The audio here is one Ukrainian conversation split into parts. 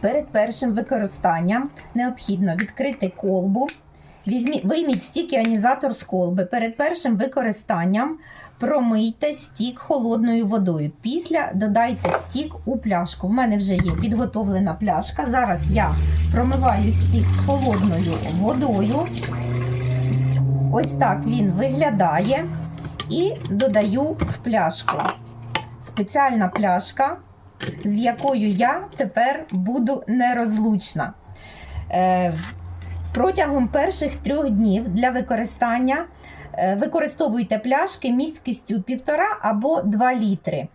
Перед першим використанням необхідно відкрити колбу. Вийміть стік іонізатор з колби. Перед першим використанням промийте стік холодною водою. Після додайте стік у пляшку. В мене вже є підготовлена пляшка. Зараз я промиваю стік холодною водою. Ось так він виглядає. І додаю в пляшку. Спеціальна пляшка, з якою я тепер буду нерозлучна. Е, Протягом перших трьох днів для використання е, використовуйте пляшки місткістю 1,5 або 2 літри.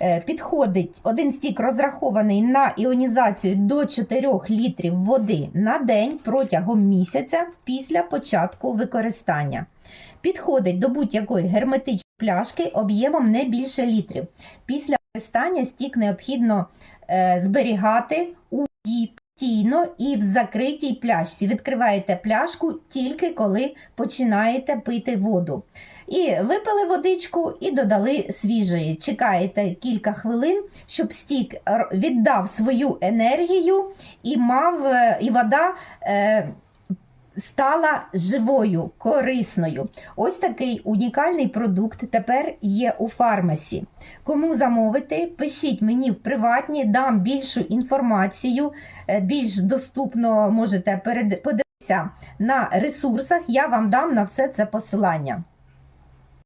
Е, Підходить один стік розрахований на іонізацію до 4 літрів води на день протягом місяця після початку використання. Підходить до будь-якої герметичної пляшки об'ємом не більше літрів. Після використання стік необхідно е, зберігати у воді постійно і в закритій пляшці. Відкриваєте пляшку тільки коли починаєте пити воду. І випили водичку і додали свіжої. Чекаєте кілька хвилин, щоб стік віддав свою енергію і мав е, і вода. Стала живою, корисною. Ось такий унікальний продукт тепер є у фармасі. Кому замовити, пишіть мені в приватні, дам більшу інформацію, е, більш доступно можете подивитися на ресурсах. Я вам дам на все це посилання.